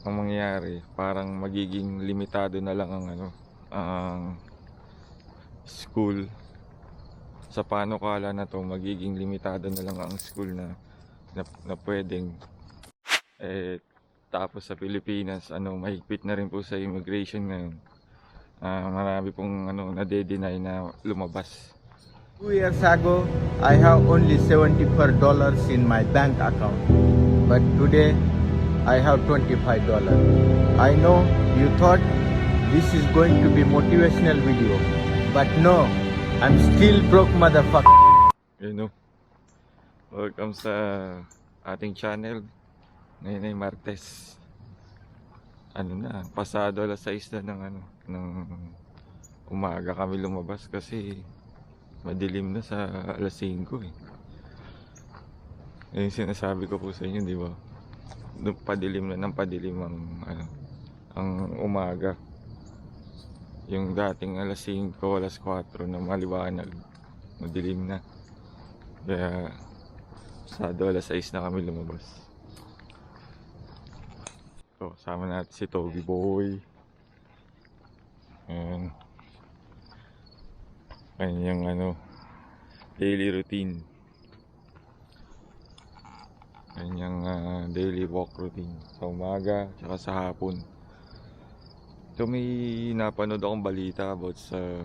ang mangyayari parang magiging limitado na lang ang ano ang school. Sa panukala na to magiging limitado na lang ang school na na, na pwedeng eh tapos sa Pilipinas ano mahigpit na rin po sa immigration ngayon. Ah, marami pong ano nade-deny na lumabas. Two years ago, I have only $74 in my bank account. But today, I have $25. I know you thought this is going to be motivational video. But no, I'm still broke motherfucker. You know, welcome sa ating channel. Ngayon ay Martes. Ano na, pasado alas 6 na ng ano, ng umaga kami lumabas kasi madilim na sa alas 5 eh. Yung sinasabi ko po sa inyo, di ba? Padilim na ng padilim ang, ano, ang umaga. Yung dating alas 5, alas 4 na maliwanag, madilim na. Kaya, pasado alas 6 na kami lumabas. So, sama natin si Toby Boy. Ayan. Kanyang ano, daily routine. Kanyang ah, daily walk routine. Sa umaga, tsaka sa hapon. So, may napanood akong balita about sa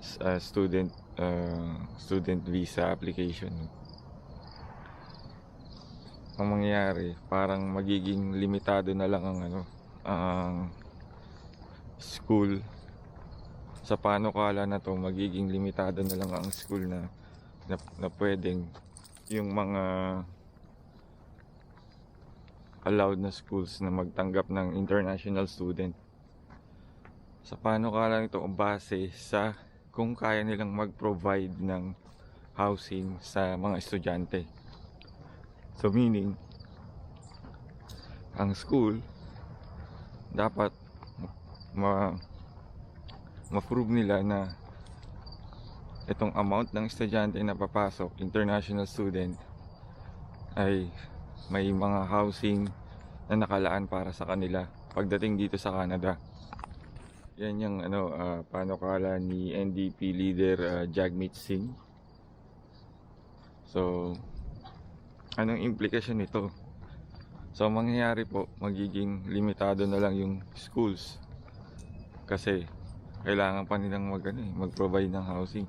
sa student uh, student visa application ang mangyayari parang magiging limitado na lang ang ano ang school sa panukala na to magiging limitado na lang ang school na na, na pwedeng yung mga allowed na schools na magtanggap ng international student. Sa panukala nito base sa kung kaya nilang mag-provide ng housing sa mga estudyante. So meaning, ang school dapat ma ma-prove nila na itong amount ng estudyante na papasok, international student, ay may mga housing na nakalaan para sa kanila pagdating dito sa Canada. Yan yung ano, uh, panukala ni NDP leader ah, Jagmeet Singh. So, anong implikasyon nito? So, ang mangyayari po, magiging limitado na lang yung schools. Kasi, kailangan pa nilang mag, ano, eh, mag-provide ng housing.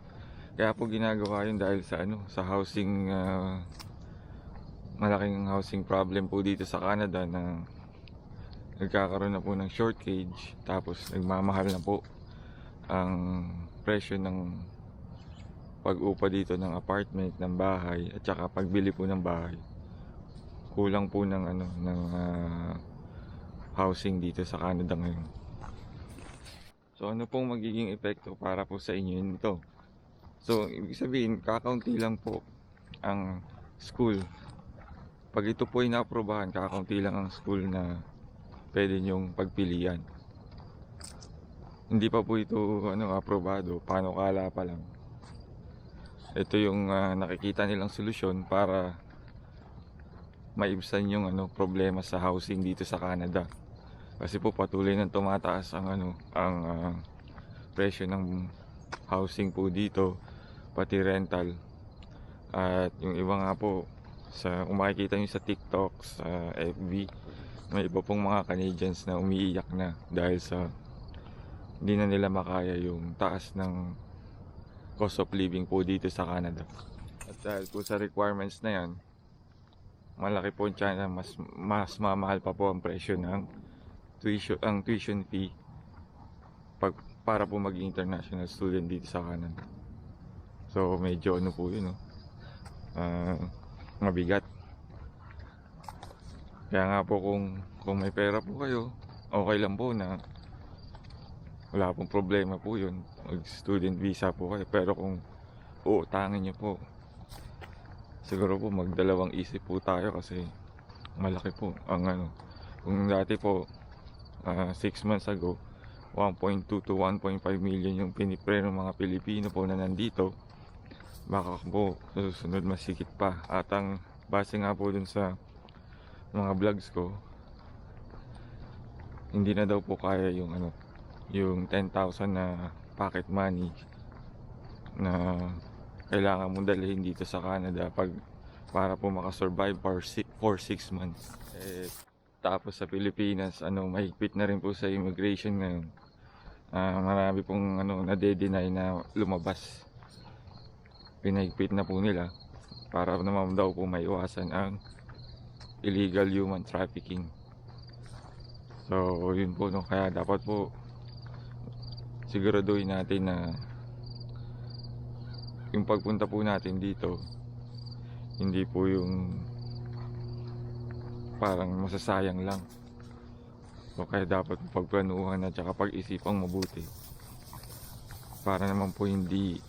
Kaya po ginagawa yun dahil sa ano, sa housing, ah, malaking housing problem po dito sa Canada na nagkakaroon na po ng shortage tapos nagmamahal na po ang presyo ng pag-upa dito ng apartment, ng bahay at saka pagbili po ng bahay. Kulang po ng ano ng ah, housing dito sa Canada ngayon. So ano pong magiging epekto para po sa inyo nito? So ibig sabihin kakaunti lang po ang school. Pag ito po ay naaprobahan, kakaunti lang ang school na pwede nyong pagpilian. Hindi pa po ito ano aprobado, panukala pa lang ito yung ah, nakikita nilang solusyon para maibsan yung ano problema sa housing dito sa Canada. Kasi po patuloy nang tumataas ang ano ang ah, presyo ng housing po dito pati rental. At yung iba nga po sa kung makikita nyo sa TikTok, sa FB, may iba pong mga Canadians na umiiyak na dahil sa hindi na nila makaya yung taas ng cost of living po dito sa Canada. At dahil po sa requirements na yan, malaki po dyan na mas, mas mamahal pa po ang presyo ng tuition, ang tuition fee pag, para po maging international student dito sa Canada. So medyo ano po yun, no? Ah, mabigat. Kaya nga po kung, kung may pera po kayo, okay lang po na wala pong problema po yun. Mag student visa po kayo. Pero kung uutangin nyo po, siguro po magdalawang isip po tayo kasi malaki po ang ano. Kung dati po, 6 months ago, 1.2 to 1.5 million yung pinipre ng mga Pilipino po na nandito. Baka po sa susunod masikit pa. At ang base nga po dun sa mga vlogs ko, hindi na daw po kaya yung ano, yung 10,000 na pocket money na kailangan mong dalhin dito sa Canada pag para po makasurvive for 6 for 6 months. Eh, tapos sa Pilipinas, ano, mahigpit na rin po sa immigration ngayon. Ah, marami pong ano, nade-deny na lumabas. Pinahigpit na po nila para naman daw po maiwasan ang illegal human trafficking. So, yun po no, kaya dapat po siguraduhin natin na yung pagpunta po natin dito hindi po yung parang masasayang lang. So, kaya dapat pagplanuhan at saka pag-isipang mabuti para naman po hindi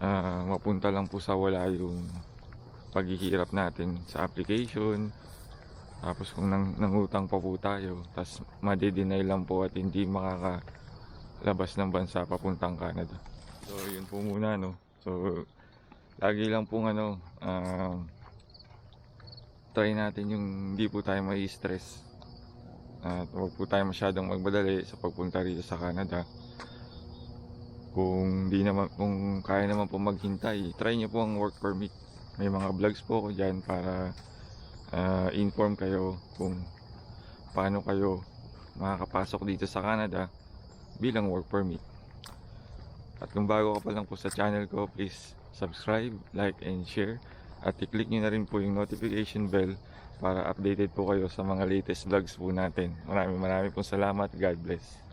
ah, mapunta lang po sa wala yung paghihirap natin sa application. Tapos kung nang, nangutang pa po tayo tapos madideny lang po at hindi makakalabas ng bansa papuntang Canada. So yun po muna no? So lagi lang pong ano ah, try natin yung hindi po tayo may stress at huwag po tayo masyadong magmadali sa pagpunta rito sa Canada kung di naman kung kaya naman po maghintay try niyo po ang work permit. May mga vlogs po ako dyan para ah, inform kayo kung paano kayo makakapasok dito sa Canada bilang work permit. At kung bago ka pa lang po sa channel ko please subscribe, like and share. At i-click nyo na rin po yung notification bell para updated po kayo sa mga latest vlogs po natin. Maraming maraming pong salamat. God bless